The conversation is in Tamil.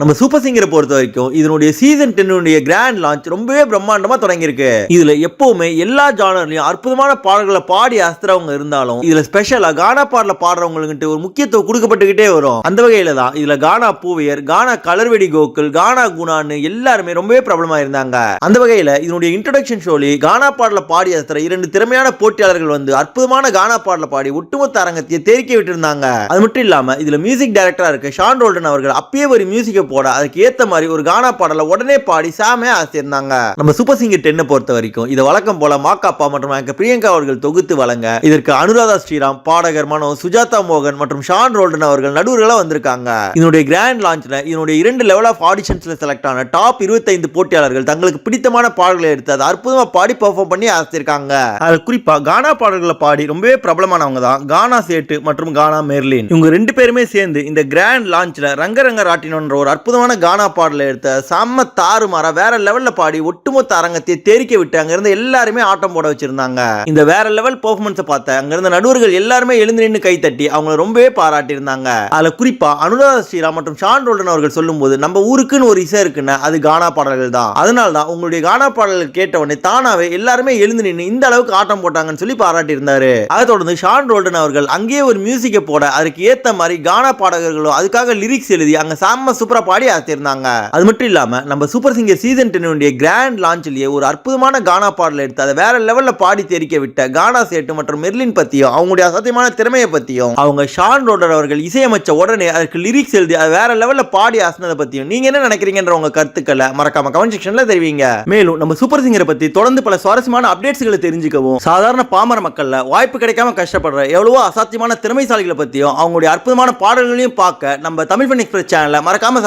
நம்ம சூப்பர் சிங்கரை பொறுத்த வரைக்கும் இதனுடைய சீசன் டென்னுடைய கிராண்ட் லான்ச் ரொம்பவே பிரம்மாண்டமாக தொடங்கியிருக்கு. இதில் எப்பவுமே எல்லா ஜானர்லையும் அற்புதமான பாடல்களை பாடி அஸ்திரவங்க இருந்தாலும் இதில் ஸ்பெஷலாக கானா பாடல பாடுறவங்களுக்கு ஒரு முக்கியத்துவம் கொடுக்கப்பட்டுக்கிட்டே வரும். அந்த வகையில் தான் இதில் கானா பூவையர் கானா கலர்வெடி கோக்குள் கானா குணான்னு எல்லாருமே ரொம்பவே பிரபலமாக இருந்தாங்க. அந்த வகையில் இதனுடைய இன்ட்ரடக்ஷன் ஷோலி கானா பாடல பாடி அஸ்திர இரண்டு திறமையான போட்டியாளர்கள் வந்து அற்புதமான கானா பாடல பாடி ஒட்டுமொத்த அரங்கத்தையே தேரிக்க விட்டுருந்தாங்க. அது மட்டும் இல்லாமல் இதில் மியூசிக் டைரக்டராக இருக்க ஷான் ரோல்டன் அவர்கள் அப்பயே ஒரு மியூசிக்கை போட. அதுக்கு ஏத்த மாதிரி ஒரு கானா பாடலை உடனே பாடி சாமே ஆசியிருந்தாங்க நம்ம சூப்பர் சிங்கர் டென்னை பொறுத்த வரைக்கும் இது வழக்கம் போல மாக்காப்பா மற்றும் எனக்கு பிரியங்கா அவர்கள் தொகுத்து வழங்க இதற்கு அனுராதா ஸ்ரீராம் பாடகர் மனோ சுஜாதா மோகன் மற்றும் ஷான் ரோல்டன் அவர்கள் நடுவர்களாக வந்திருக்காங்க. இதனுடைய கிராண்ட் லான்ச்ல இதனுடைய இரண்டு லெவல் ஆஃப் ஆடிஷன்ஸ்ல செலக்ட் ஆன டாப் 25 போட்டியாளர்கள் தங்களுக்கு பிடித்தமான பாடல்களை எடுத்து அதை அற்புதமா பாடி பெர்ஃபார்ம் பண்ணி ஆசிருக்காங்க அது குறிப்பா கானா பாடல்களை பாடி ரொம்பவே பிரபலமானவங்க தான். கானா சேட்டு மற்றும் கானா மெர்லின். இவங்க ரெண்டு பேருமே சேர்ந்து இந்த கிராண்ட் லான்ச்ல ரங்கரங்க ராட்டினோன்ற ஒரு அற்புதமான கானா பாடலை எடுத்த செம்ம தாறுமாறா வேற லெவல்ல பாடி ஒட்டுமொத்த அரங்கத்தை தெரிக்க விட்டு அங்கிருந்து எல்லாருமே ஆட்டம் போட வச்சிருந்தாங்க. இந்த வேற லெவல் பெர்ஃபார்மன்ஸை பார்த்த அங்க இருந்த நடுவர்கள் எல்லாருமே எழுந்து நின்று கை தட்டி அவங்களை ரொம்பவே பாராட்டி இருந்தாங்க அதுல குறிப்பா அனுராதா ஸ்ரீராம் மற்றும் ஷான் ரோல்டன் அவர்கள் சொல்லும்போது நம்ம ஊருக்குன்னு ஒரு இசை இருக்குன்னு அது கானா பாடல்கள் தான். அதனால தான் உங்களுடைய கானா பாடல்கள் கேட்ட உடனே தானாவே எல்லாருமே எழுந்து நின்று இந்த அளவுக்கு ஆட்டம் போட்டாங்கன்னு சொல்லி பாராட்டி இருந்தாரு அதை தொடர்ந்து ஷான் ரோல்டன் அவர்கள் அங்கேயே ஒரு மியூசிக்கை போட அதுக்கு ஏத்த மாதிரி கானா பாடகர்களும் அதுக்காக லிரிக்ஸ் எழுதி அங்க சாம சூப்பரா பாடி ஆத்திருந்தாங்க அது மட்டும் இல்லாம நம்ம சூப்பர் சிங்கர் சீசன் டென்னுடைய கிராண்ட் லான்ச்லயே ஒரு அற்புதமான கானா பாடல் எடுத்து அதை வேற லெவல்ல பாடி தெரிக்க விட்ட கானா சேட்டு மற்றும் மெர்லின் பத்தியும் அவங்களுடைய அசாத்தியமான திறமையை பத்தியும் அவங்க ஷான் ரோடர் அவர்கள் இசையமைச்ச உடனே அதுக்கு லிரிக்ஸ் எழுதி அதை வேற லெவல்ல பாடி அசனதை பத்தியும் நீங்க என்ன நினைக்கிறீங்கன்ற உங்க கருத்துக்களை மறக்காம கமெண்ட் செக்ஷன்ல தெரிவிங்க. மேலும் நம்ம சூப்பர் சிங்கரை பத்தி தொடர்ந்து பல சுவாரஸ்யமான அப்டேட்ஸ்களை தெரிஞ்சுக்கவும் சாதாரண பாமர மக்கள்ல வாய்ப்பு கிடைக்காம கஷ்டப்படுற எவ்வளவோ அசாத்தியமான திறமைசாலிகளை பத்தியும் அவங்களுடைய அற்புதமான பாடல்களையும் பார்க்க நம்ம தமிழ் ஃபன் எக்ஸ்பிரஸ் சேனலை மறக்காம